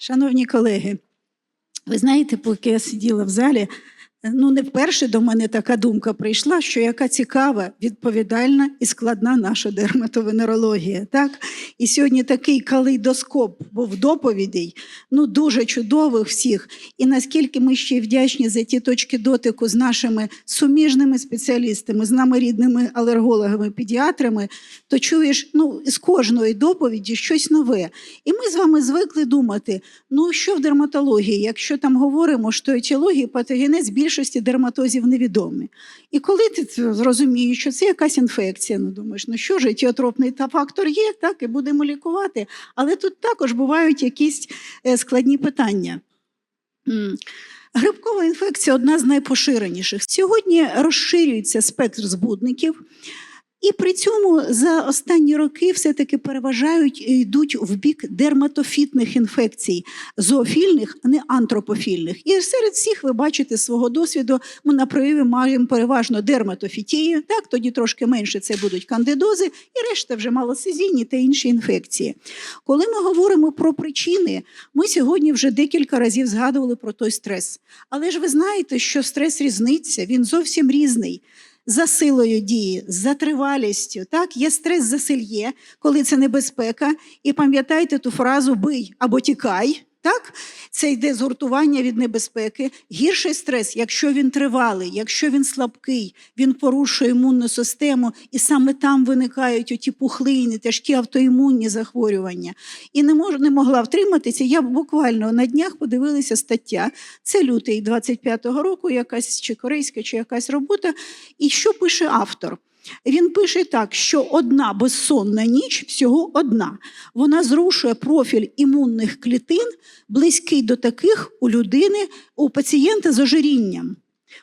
Шановні колеги, ви знаєте, поки я сиділа в залі, ну не вперше до мене така думка прийшла, що яка цікава, відповідальна і складна наша дерматовенерологія. Так? І сьогодні такий калейдоскоп був доповідей, ну дуже чудових всіх. І наскільки ми ще вдячні за ті точки дотику з нашими суміжними спеціалістами, з нами рідними алергологами, педіатрами, то чуєш ну, з кожної доповіді щось нове. І ми з вами звикли думати, ну що в дерматології, якщо там говоримо, що етіологія, патогенез більшості дерматозів невідомі. І коли ти зрозумієш, що це якась інфекція, ну думаєш, ну що ж, етіотропний фактор є, так і будемо лікувати. Але тут також бувають якісь е, складні питання. Грибкова інфекція одна з найпоширеніших. Сьогодні розширюється спектр збудників. І при цьому за останні роки все-таки переважають і йдуть в бік дерматофітних інфекцій, зоофільних, а не антропофільних. І серед всіх ви бачите свого досвіду, ми на прояві маємо переважно дерматофітію, так, тоді трошки менше це будуть кандидози, і решта вже малосезійні та інші інфекції. Коли ми говоримо про причини, ми сьогодні вже декілька разів згадували про той стрес. Але ж ви знаєте, що стрес різниця, він зовсім різний за силою дії, за тривалістю. Так, є стрес засильє, коли це небезпека. І пам'ятайте ту фразу бий або тікай. Так, це йде згуртування від небезпеки. Гірший стрес, якщо він тривалий, якщо він слабкий, він порушує імунну систему, і саме там виникають оті пухлини, тяжкі автоімунні захворювання. І не мож, не могла втриматися. Я буквально на днях подивилася стаття. Це лютий 25-го року, якась чи корейська, чи якась робота. І що пише автор? Він пише так, що одна безсонна ніч, всього одна, вона зрушує профіль імунних клітин, близький до таких у людини, у пацієнта з ожирінням.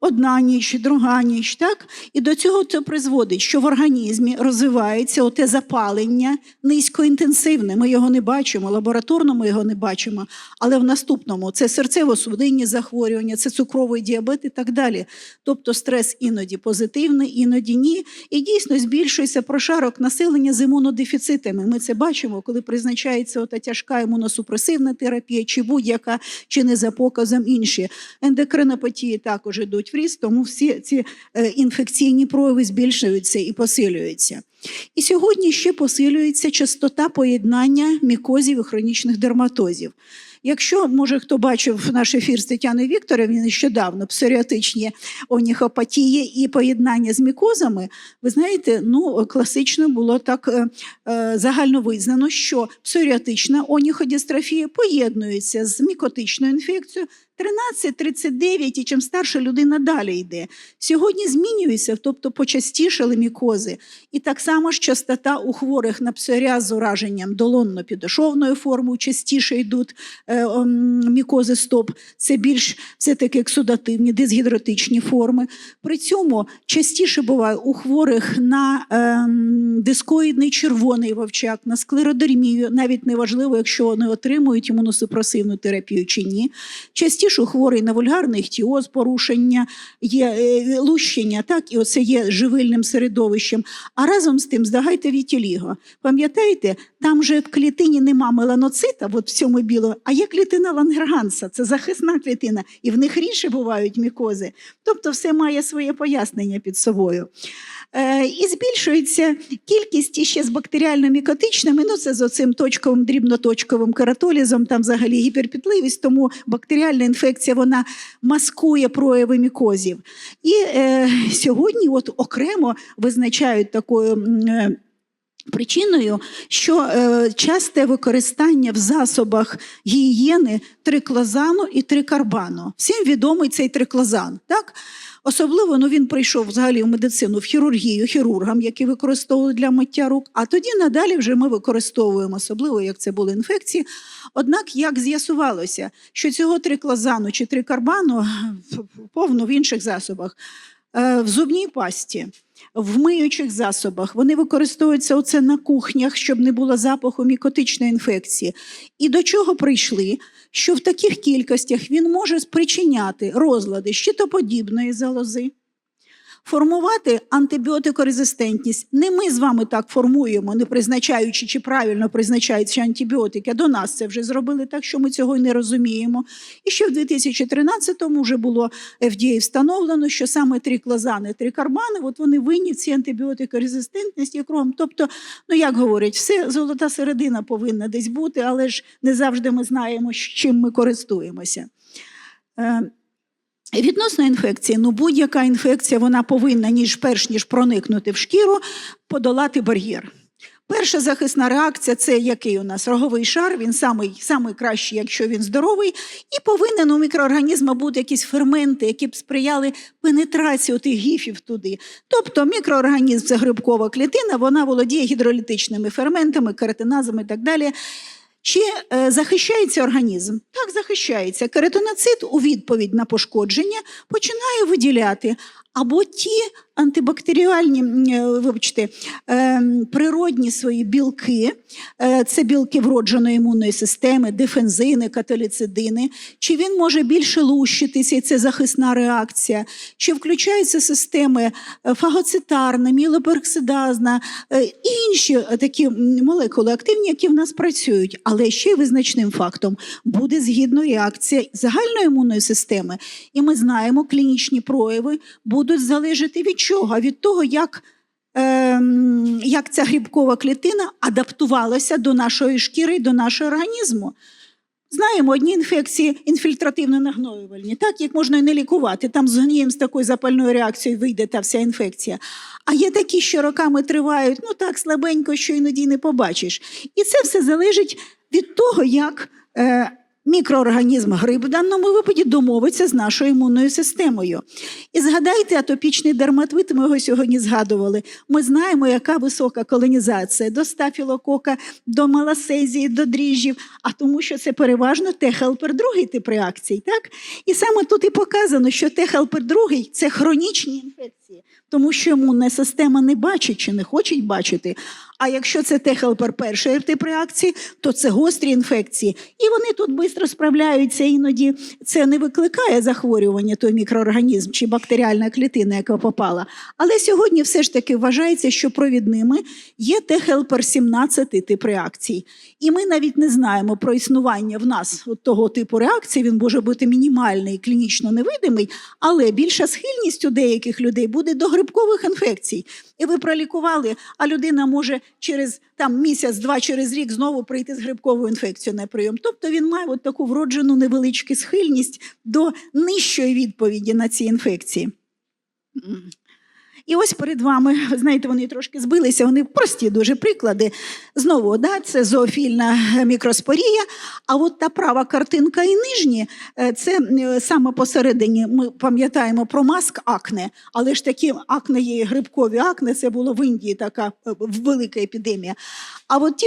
Одна ніч, друга ніч, так? І до цього це призводить, що в організмі розвивається оте запалення низькоінтенсивне. Ми його не бачимо, лабораторно ми його не бачимо. Але в наступному це серцево-судинні захворювання, це цукровий діабет і так далі. Тобто стрес іноді позитивний, іноді ні. І дійсно збільшується прошарок населення з імунодефіцитами. Ми це бачимо, коли призначається ота тяжка імуносупресивна терапія, чи будь-яка, чи не за показом інші. Ендокринопатії також йдуть в ріст, тому всі ці е, інфекційні прояви збільшуються і посилюються. І сьогодні ще посилюється частота поєднання мікозів і хронічних дерматозів. Якщо, може, хто бачив наш ефір з Тетяною Вікторовною нещодавно псоріатичні оніхопатії і поєднання з мікозами, ви знаєте, ну класично було так е, е, загально визнано, що псоріатична оніходістрофія поєднується з мікотичною інфекцією. 13-39, і чим старша людина далі йде. Сьогодні змінюється, тобто почастішали мікози. І так само ж частота у хворих на псоріаз з ураженням долонно-підошовною формою частіше йдуть е, о, мікози стоп. Це більш все-таки ексудативні, дисгідротичні форми. При цьому частіше буває у хворих на е, дискоїдний червоний вовчак, на склеродермію, навіть неважливо, якщо вони отримують імуносупресивну терапію чи ні. Частіше у хворий на вульгарний іхтіоз, порушення, є е, лущення, так, і оце є живильним середовищем. А разом з тим здагайте вітіліго. Пам'ятаєте, там же в клітині нема меланоцита, от в цьому білому, а є клітина лангерганса, це захисна клітина, і в них рідше бувають мікози. Тобто все має своє пояснення під собою. Е, і збільшується кількість іще з бактеріально-мікотичними, ну це з оцим точковим, дрібноточковим кератолізом, там взагалі гіперпітливість, тому бактеріальна інфекція вона маскує прояви мікозів. І е, сьогодні от окремо визначають такою. е, Причиною, що е, часте використання в засобах гігієни триклозану і трикарбану. Всім відомий цей триклозан. Так? Особливо ну, він прийшов взагалі в медицину, в хірургію, хірургам, які використовували для миття рук. А тоді надалі вже ми використовуємо, особливо як це були інфекції. Однак, як з'ясувалося, що цього триклозану чи трикарбану повно в інших засобах, в зубній пасті. В миючих засобах вони використовуються оце на кухнях, щоб не було запаху мікотичної інфекції. І до чого прийшли? Що в таких кількостях він може спричиняти розлади щитоподібної залози, формувати антибіотикорезистентність. Не ми з вами так формуємо, не призначаючи чи правильно призначаючи антибіотики. До нас це вже зробили так, що ми цього й не розуміємо. І ще в 2013-му вже було FDA встановлено, що саме триклозани, трикарбани, от вони винні в цій антибіотикорезистентності кровом. Тобто, ну як говорять, все золота середина повинна десь бути, але ж не завжди ми знаємо, чим ми користуємося. Відносно інфекції, ну будь-яка інфекція вона повинна, ніж перш ніж проникнути в шкіру, подолати бар'єр. Перша захисна реакція це який у нас роговий шар, він самий, самий кращий, якщо він здоровий, і повинен у мікроорганізму бути якісь ферменти, які б сприяли пенетрації тих гіфів туди. Тобто мікроорганізм це грибкова клітина, вона володіє гідролітичними ферментами, кератиназами і так далі. Чи е, захищається організм? Так, захищається. Кератиноцит у відповідь на пошкодження починає виділяти або ті антибактеріальні, е, вибачте, е, природні свої білки, е, це білки вродженої імунної системи, дефензини, каталіцидини, чи він може більше лущитися, і це захисна реакція, чи включаються системи фагоцитарна, мілопероксидазна, інші такі молекули активні, які в нас працюють, але ще й визначним фактом буде згідно реакція загальної імунної системи. І ми знаємо, клінічні прояви будуть залежати від чого? Від того, як, ем, як ця грибкова клітина адаптувалася до нашої шкіри до нашого організму. Знаємо, одні інфекції інфільтративно нагноювальні, так їх можна і не лікувати. Там з гнієм з такою запальною реакцією вийде та вся інфекція. А є такі, що роками тривають, ну так слабенько, що іноді не побачиш. І це все залежить від того, як е, мікроорганізм гриб в даному випаді домовиться з нашою імунною системою. І згадайте атопічний дерматит, ми його сьогодні згадували. Ми знаємо, яка висока колонізація до стафілокока, до маласезії, до дріжджів, а тому, що це переважно Т-хелпер другий тип реакцій. Так? І саме тут і показано, що Т-хелпер другий це хронічні інфекції, тому що імунна система не бачить чи не хоче бачити. А якщо це Т-хелпер перший тип реакції, то це гострі інфекції. І вони тут швидко справляються, іноді це не викликає захворювання той мікроорганізм чи бактеріальна клітина, яка попала. Але сьогодні все ж таки вважається, що провідними є Т-хелпер 17 тип реакцій. І ми навіть не знаємо про існування в нас от того типу реакції. Він може бути мінімальний, клінічно невидимий, але більша схильність у деяких людей буде до грибкових інфекцій. І ви пролікували, а людина може через там місяць-два через рік знову прийти з грибковою інфекцією на прийом. Тобто він має от таку вроджену невеличку схильність до нижчої відповіді на ці інфекції. І ось перед вами, знаєте, вони трошки збилися, вони прості дуже приклади. Знову, да, це зоофільна мікроспорія. А от та права картинка і нижні, е, це е, саме посередині ми пам'ятаємо про маск акне, але ж такі акне є грибкові акне, це було в Індії така е, велика епідемія. А от ті,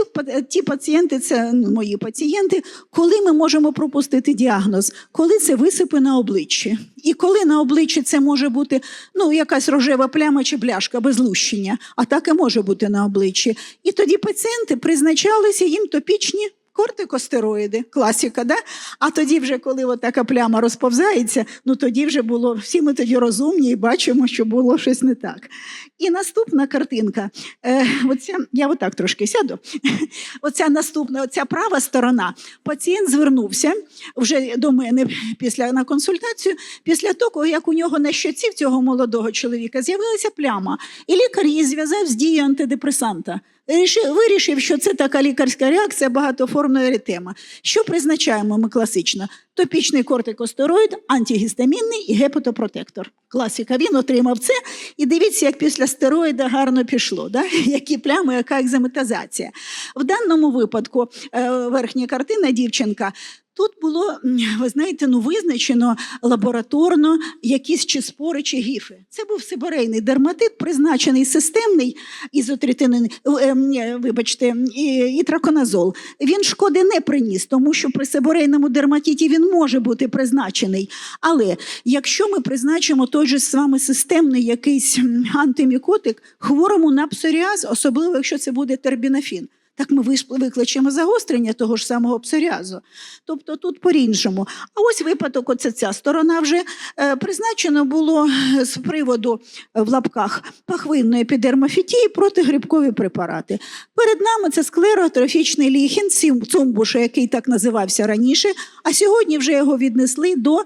ті пацієнти, це ну, мої пацієнти, коли ми можемо пропустити діагноз, коли це висипи на обличчі. І коли на обличчі це може бути ну, якась рожева пляма чи бляшка без лущення, а так і може бути на обличчі. І тоді пацієнти призначалися їм топічні кортикостероїди, класика, да? А тоді, вже, коли така пляма розповзається, ну тоді вже було всі ми тоді розумні і бачимо, що було щось не так. І наступна картинка. Е, оця, я отак трошки сяду. Оця наступна, оця права сторона. Пацієнт звернувся вже до мене після на консультацію, після того, як у нього на щоці в цього молодого чоловіка з'явилася пляма, і лікар її зв'язав з дією антидепресанта. Рішив, вирішив, що це така лікарська реакція багатоформна еритема. Що призначаємо ми класично? Топічний кортикостероїд, антигістамінний і гепатопротектор. Класика. Він отримав це. І дивіться, як після стероїда гарно пішло. Да? Які плями, яка екземетазація. В даному випадку е, верхня картина дівчинка. Тут було, ви знаєте, ну визначено лабораторно якісь чи спори, чи гіфи. Це був сиборейний дерматит, призначений системний ізотритинин, е, ем, вибачте, і, траконазол. Він шкоди не приніс, тому що при сиборейному дерматиті він може бути призначений. Але якщо ми призначимо той же з вами системний якийсь антимікотик хворому на псоріаз, особливо якщо це буде тербінафін. Так ми викличемо загострення того ж самого псоріазу. Тобто тут по-іншому. А ось випадок, оце ця сторона вже е, призначено було е, з приводу е, в лапках пахвинної епідермофітії протигрибкові препарати. Перед нами це склеротрофічний ліхін, цумбуша, який так називався раніше, а сьогодні вже його віднесли до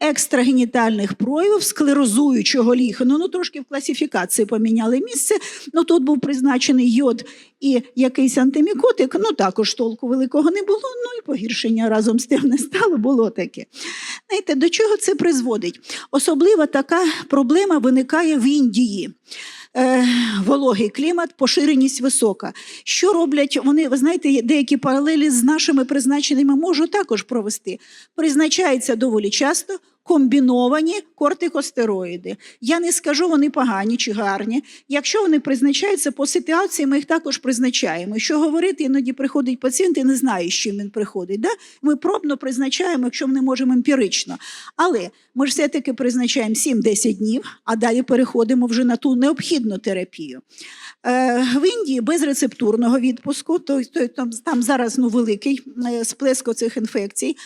екстрагенітальних проявів склерозуючого ліхану. Ну, трошки в класифікації поміняли місце. Ну, тут був призначений йод і якийсь антимікотик. Ну, також толку великого не було. Ну і погіршення разом з тим не стало, було таке. Знаєте, до чого це призводить? Особливо така проблема виникає в Індії. Е, вологий клімат, поширеність висока. Що роблять вони? Ви знаєте, деякі паралелі з нашими призначеннями можу також провести. Призначається доволі часто комбіновані кортикостероїди. Я не скажу, вони погані чи гарні. Якщо вони призначаються по ситуації, ми їх також призначаємо. Що говорити, іноді приходить пацієнт і не знає, з чим він приходить. Да? Ми пробно призначаємо, якщо ми не можемо емпірично. Але ми ж все-таки призначаємо 7-10 днів, а далі переходимо вже на ту необхідну терапію. Е, в Індії без рецептурного відпуску, то, то, там, там зараз ну, великий е, сплеск цих інфекцій,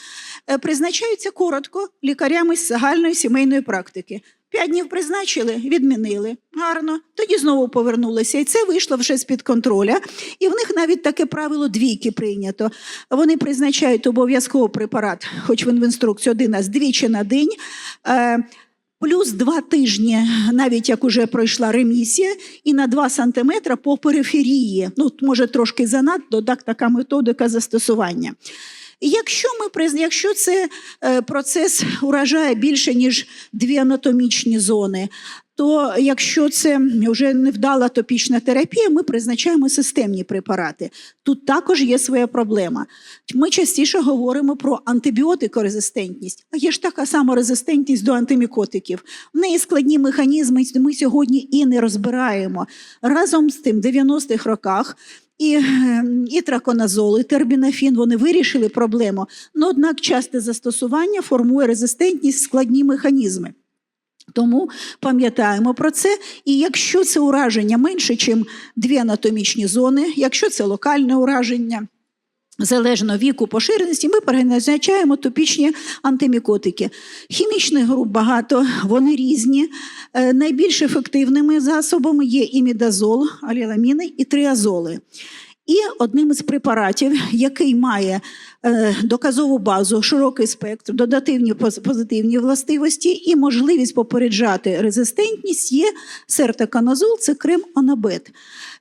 е, призначаються коротко лікарями з загальної сімейної практики. П'ять днів призначили, відмінили. Гарно. Тоді знову повернулися. І це вийшло вже з-під контроля. І в них навіть таке правило двійки прийнято. Вони призначають обов'язково препарат, хоч він в інструкції один раз двічі на день. Е, Плюс два тижні, навіть як уже пройшла ремісія, і на 2 сантиметри по периферії. Ну, може, трошки занадто, так, така методика застосування. Якщо ми якщо це е, процес уражає більше ніж дві анатомічні зони, то якщо це вже невдала топічна терапія, ми призначаємо системні препарати. Тут також є своя проблема. Ми частіше говоримо про антибіотикорезистентність, а є ж така сама резистентність до антимікотиків. В неї складні механізми, ми сьогодні і не розбираємо. Разом з тим, в 90-х роках і, і траконазол, і тербінафін вони вирішили проблему. Но, однак часте застосування формує резистентність складні механізми. Тому пам'ятаємо про це. І якщо це ураження менше, ніж дві анатомічні зони, якщо це локальне ураження, залежно віку поширеності, ми призначаємо топічні антимікотики. Хімічних груп багато, вони різні. Е, Найбільш ефективними засобами є імідазол, аліламіни і триазоли. І одним із препаратів, який має е, доказову базу, широкий спектр, додативні позитивні властивості і можливість попереджати резистентність, є сертаканазол, це крем Онабет.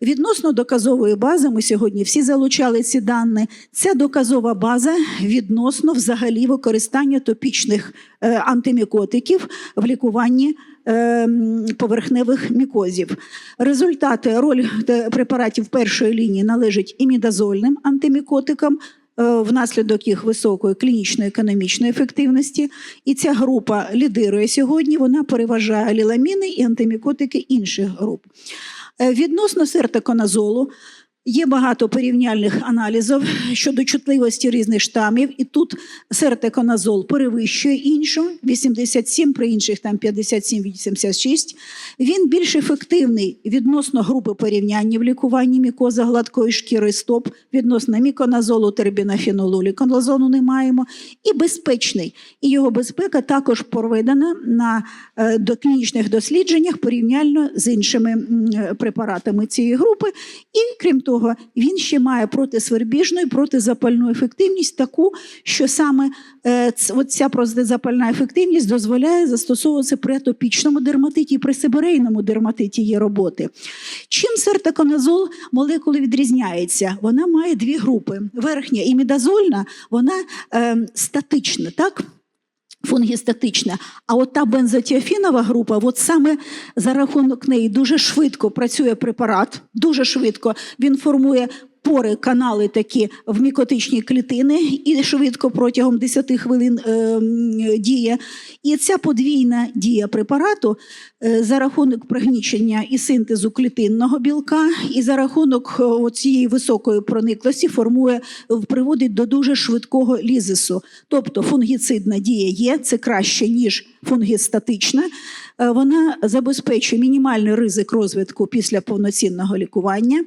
Відносно доказової бази, ми сьогодні всі залучали ці дані. Ця доказова база відносно взагалі використання топічних е, антимікотиків в лікуванні поверхневих мікозів. Результати роль е, препаратів першої лінії належить імідазольним антимікотикам. е, Внаслідок їх високої клінічної економічної ефективності, і ця група лідирує сьогодні. Вона переважає ліламіни і антимікотики інших груп. Е, Відносно сертаконазолу є багато порівняльних аналізів щодо чутливості різних штамів, і тут сертаконазол перевищує іншу 87, при інших там 57-86. Він більш ефективний відносно групи порівняння в лікуванні мікоза гладкої шкіри стоп, відносно міконазолу, тербінафінолу, ліконазону не маємо, і безпечний. І його безпека також проведена на е, доклінічних дослідженнях порівняльно з іншими е, препаратами цієї групи. І крім того, він ще має протисвербіжну і протизапальну ефективність, таку, що саме е, ця протизапальна ефективність дозволяє застосовуватися при атопічному дерматиті і при сибирейному дерматиті є роботи. Чим сертаконазол молекули відрізняється? Вона має дві групи. Верхня імідазольна, вона е, статична, так? Фунгістатична. А от та бензотіафінова група, от саме за рахунок неї дуже швидко працює препарат, дуже швидко він формує пори, канали такі в мікотичні клітини і швидко протягом 10 хвилин е, діє. І ця подвійна дія препарату е, за рахунок пригнічення і синтезу клітинного білка, і за рахунок е, цієї високої прониклості формує, приводить до дуже швидкого лізису. Тобто фунгіцидна дія є, це краще, ніж фунгістатична. Е, Вона забезпечує мінімальний ризик розвитку після повноцінного лікування.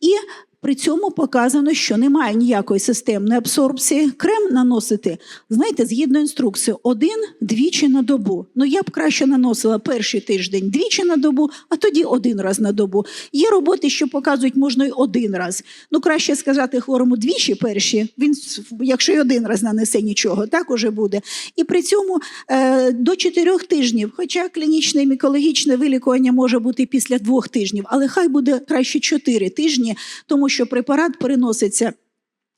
І При цьому показано, що немає ніякої системної абсорбції. Крем наносити, знаєте, згідно інструкції, один-двічі на добу. Ну я б краще наносила перший тиждень двічі на добу, а тоді один раз на добу. Є роботи, що показують, можна й один раз. Ну, краще сказати хворому двічі перші. Він, якщо й один раз нанесе нічого, так уже буде. І при цьому е, до чотирьох тижнів, хоча клінічне і мікологічне вилікування може бути після двох тижнів, але хай буде краще чотири тижні, тому що препарат переноситься.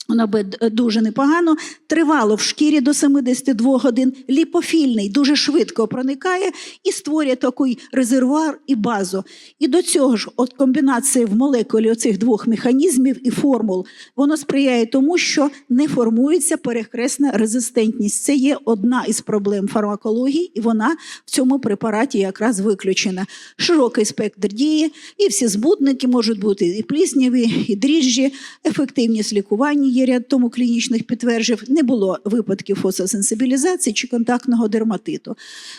Воно би дуже непогано, тривало в шкірі до 72 годин, ліпофільний, дуже швидко проникає і створює такий резервуар і базу. І до цього ж, от комбінація в молекулі оцих двох механізмів і формул, воно сприяє тому, що не формується перехресна резистентність. Це є одна із проблем фармакології, і вона в цьому препараті якраз виключена. Широкий спектр дії, і всі збудники можуть бути і плісняві, і дріжджі, ефективність лікування є ряд тому клінічних підтверджень. Не було випадків фососенсибілізації чи контактного дерматиту.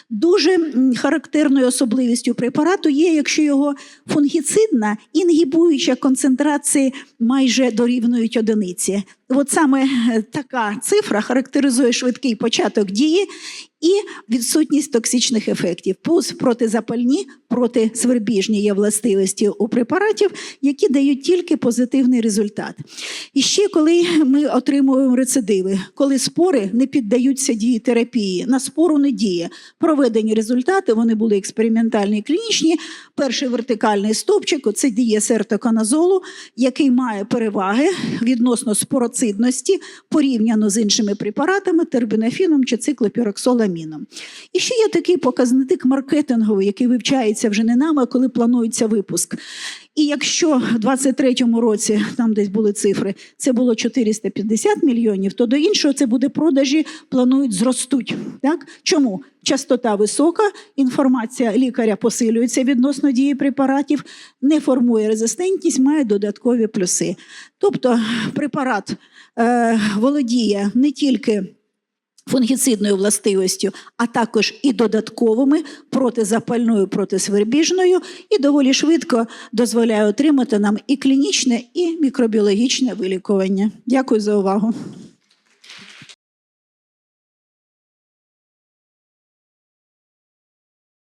Дуже характерною особливістю препарату є, якщо його фунгіцидна інгібуюча концентрації майже дорівнюють одиниці. От саме е, така цифра характеризує швидкий початок дії і відсутність токсичних ефектів. Плюс протизапальні, протисвербіжні є властивості у препаратів, які дають тільки позитивний результат. І ще коли ми отримуємо рецидиви, коли спори не піддаються дії терапії, на спору не діє. Проведені результати, вони були експериментальні клінічні. Перший вертикальний стовпчик це діє сертоканазолу, який має переваги відносно спороцидності порівняно з іншими препаратами, тербінофіном чи циклопіроксоламіном. І ще є такий показник маркетинговий, який вивчається вже не нами, а коли планується випуск. І якщо в 23-му році там десь були цифри, це було 450 мільйонів, то до іншого це буде продажі, планують зростуть. Так? Чому? Частота висока, інформація лікаря посилюється відносно дії препаратів, не формує резистентність, має додаткові плюси. Тобто препарат е, володіє не тільки фунгіцидною властивістю, а також і додатковими протизапальною, протисвербіжною, і доволі швидко дозволяє отримати нам і клінічне, і мікробіологічне вилікування. Дякую за увагу.